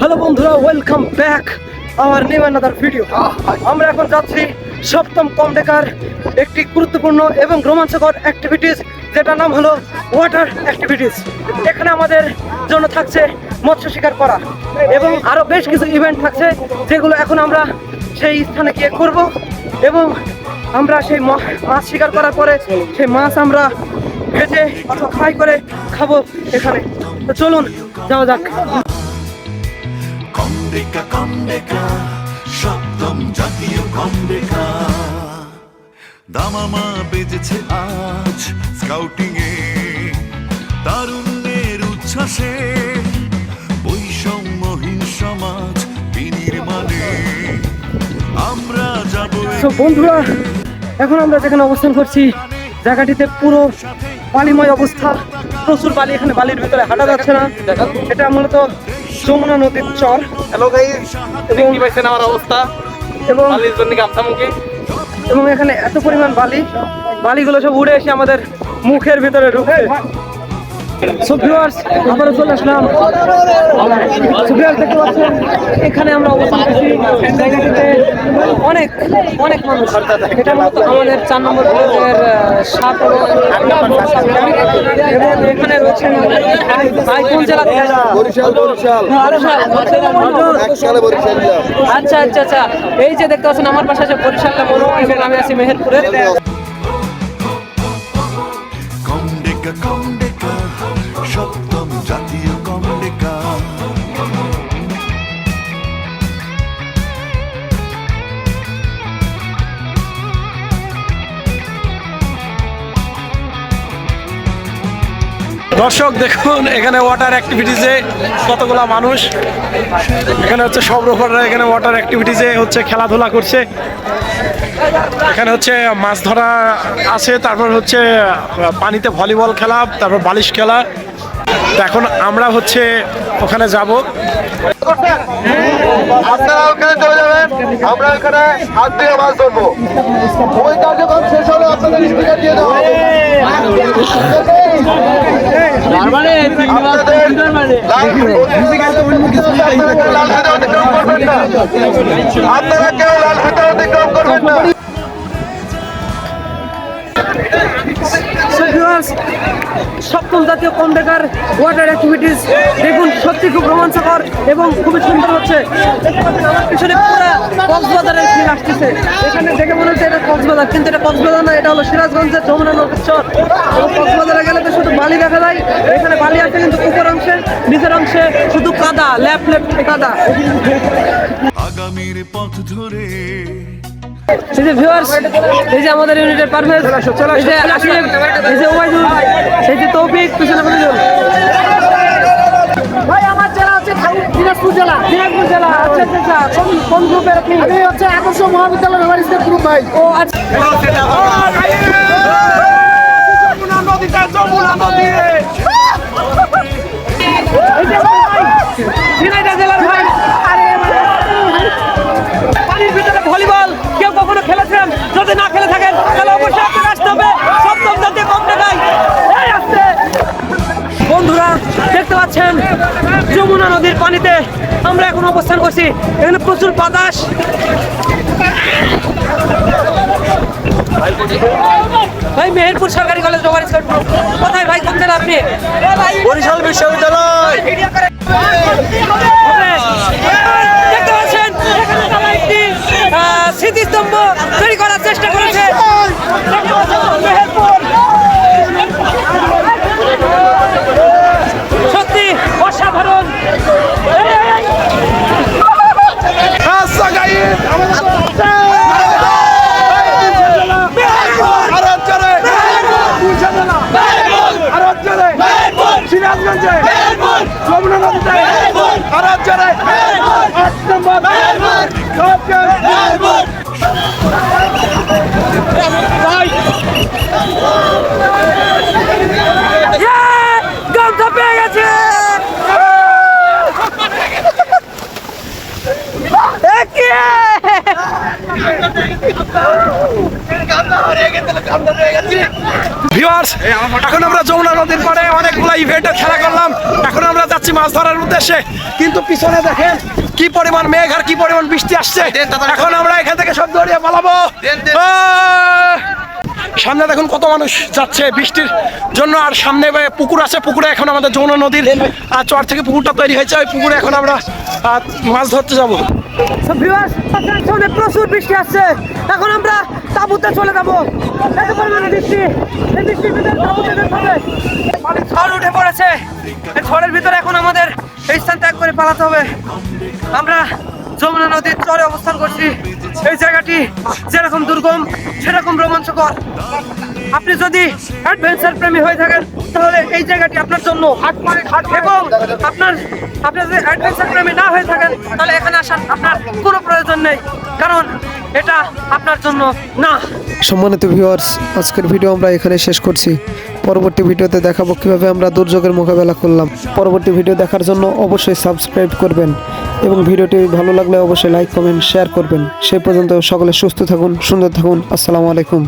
Hello বন্ধুরা welcome back our new another video আমরা এখন যাচ্ছি সপ্তম কম একটি গুরুত্বপূর্ণ এবং রোমাঞ্চকর অ্যাক্টিভিটিস যেটার নাম হলো ওয়াটার অ্যাক্টিভিটিস এখানে আমাদের জন্য থাকছে মৎস্য শিকার করা এবং আরও বেশ কিছু ইভেন্ট থাকছে, যেগুলো এখন আমরা সেই স্থানে গিয়ে করব এবং আমরা সেই মাছ শিকার করার পরে সেই মাছ আমরা ভেজে অথবা ফ্রাই করে খাব এখানে। তো চলুন, যাওয়া যাক। কন্ডেকা কন্ডেকা সপ্তম জাতীয় কন্ডেকা দামামা বেজেছে আজ স্কাউটিং এ তারুণ্যের উচ্ছ্বাসে বৈষম্যহীন সমাজ বিনির্মাণে আমরা যাব বন্ধুরা এখন আমরা যেখানে অবস্থান করছি জায়গাটিতে পুরো বালিময় অবস্থা। প্রচুর বালি এখানে বালির ভিতরে হাঁটা যাচ্ছে না। এটা মূলত যমুনা নদীর চর। হ্যালো গাই কি পাইছেন আমার অবস্থা। এবং বালির জন্য গামছা মুখে এবং এখানে এত পরিমাণ বালি বালিগুলো সব উড়ে এসে আমাদের মুখের ভিতরে ঢুকে সো ভিউয়ার্স আবারও চলে আসলাম। দেখতে পাচ্ছেন এখানে আমরা অবস্থান করছি। জায়গাটিতে অনেক অনেক মানুষ। এটা মূলত আমাদের চার নম্বর ব্লকের সাত এবং এখানে জেলা বরিশাল বরিশাল। বরিশাল যাব। আচ্ছা আচ্ছা আচ্ছা। এই যে দেখতে পাচ্ছেন আমার পাশে আছে বরিশালটা মনো এবং আমি আছি মেহেরপুরে দর্শক, দেখুন, এখানে ওয়াটার অ্যাক্টিভিটিসে কতগুলো মানুষ। এখানে হচ্ছে সব রকমের এখানে ওয়াটার অ্যাক্টিভিটিসে হচ্ছে খেলাধুলা করছে। এখানে হচ্ছে মাছ ধরা আছে, তারপর হচ্ছে পানিতে ভলিবল খেলা, তারপর বালিশ খেলা। এখন আমরা হচ্ছে ওখানে যাব। আপনারা ওখানে চলে যাবেন। আমরা এখানে হাত দিয়ে মাছ ধরবো। ওই কার্যক্রম শেষ হলে আপনাদের স্পিকার দিয়ে দেওয়া হবে। আপনারা কেউ লাল হাতে অতিক্রম করবেন না। Viewers, সপ্তম জাতীয় কন্ডাক্টার ওয়াটার অ্যাক্টিভিটিস দেখুন সত্যি খুব রোমাঞ্চকর এবং খুবই সুন্দর হচ্ছে। আমার পিছনে পুরো কক্সবাজারের ফিল আসতেছে। এখানে দেখে মনে হচ্ছে এটা কক্সবাজার কিন্তু এটা কক্সবাজার না এটা হলো সিরাজগঞ্জের যমুনা নদীর চর। এবং কক্সবাজারে গেলে তো শুধু বালি দেখা যায় এখানে বালি আছে কিন্তু উপর অংশে নিচের অংশে শুধু কাদা ল্যাপ ল্যাপ কাদা। আগামীর পথ ধরে এই যে ভিউয়ার্স এই যে আমাদের ইউনিটের পারভেজ এই যে আসিফ এই যে ওবাইদুল এই যে তৌফিক পিছনে পিছনে ভাই আমার জেলা হচ্ছে দিনাজপুর জেলা। দিনাজপুর জেলা আচ্ছা আচ্ছা আচ্ছা। কোন কোন গ্রুপের আপনি? আমি হচ্ছে আদর্শ মহাবিদ্যালয় গ্রুপ ভাই। ও আচ্ছা। দেখতে পাচ্ছেন যমুনা নদীর পানিতে আমরা এখন অবস্থান করছি। এখানে প্রচুর বাতাস। ভাই মেহেরপুর সরকারি কলেজ কোথায় ভাই কোন আপনি? বরিশাল বিশ্ববিদ্যালয় দেখতে পাচ্ছেন এখানে তারা একটি আহ, স্মৃতিস্তম্ভ তৈরি করার চেষ্টা করেছে দেখতে পাচ্ছেন মেহেরপুর। সত্যি অসাধারণ এই, এই, এই। গামছা পেয়ে গেছে? ভিউয়ার্স এখন আমরা যমুনা নদীর পাড়ে অনেকগুলো ইভেন্টের খেলা করলাম। এখন আমরা যাচ্ছি মাছ ধরার উদ্দেশ্যে। কিন্তু পিছনে দেখেন কি পরিমাণ মেঘ আর কি পরিমাণ বৃষ্টি আসছে। এখন আমরা এখান থেকে সব দৌড়িয়ে পালাবো। সামনে দেখুন কত মানুষ যাচ্ছে বৃষ্টির জন্য। আর সামনে পুকুর আছে পুকুরে এখন আমাদের যমুনা নদীর আর চর থেকে পুকুরটা তৈরি হয়েছে। ওই পুকুরে এখন আমরা মাছ ধরতে যাব। প্রচুর বৃষ্টি আসছে। এখন আমরা তাঁবুতে চলে যাব। এত পরিমাণে বৃষ্টি। এই বৃষ্টির ভিতরে তাঁবুতে যেতে হবে। ঝড় উঠে পড়েছে। এই ঝড়ের ভিতরে এখন আমাদের এই স্থান ত্যাগ করে পালাতে হবে। আমরা যমুনা নদীর চরে অবস্থান করছি। এই জায়গাটি যেরকম দুর্গম সেরকম রোমাঞ্চকর। আপনি যদি অ্যাডভেঞ্চার প্রেমী হয়ে থাকেন তাহলে এই জায়গাটি আপনার জন্য। এবং আপনার আপনি যদি অ্যাডভেঞ্চার প্রেমী না হয়ে থাকেন তাহলে এখানে আসার আপনার কোনো প্রয়োজন নেই। কারণ এটা আপনার জন্য। না। সম্মানিত ভিউয়ার্স আজকের ভিডিও আমরা এখানে শেষ করছি। পরবর্তী ভিডিওতে দেখাবো কীভাবে আমরা দুর্যোগের মোকাবেলা করলাম। পরবর্তী ভিডিও দেখার জন্য অবশ্যই সাবস্ক্রাইব করবেন এবং ভিডিওটি ভালো লাগলে অবশ্যই লাইক কমেন্ট শেয়ার করবেন। সেই পর্যন্ত সকলে সুস্থ থাকুন, সুন্দর থাকুন। আসসালামু আলাইকুম।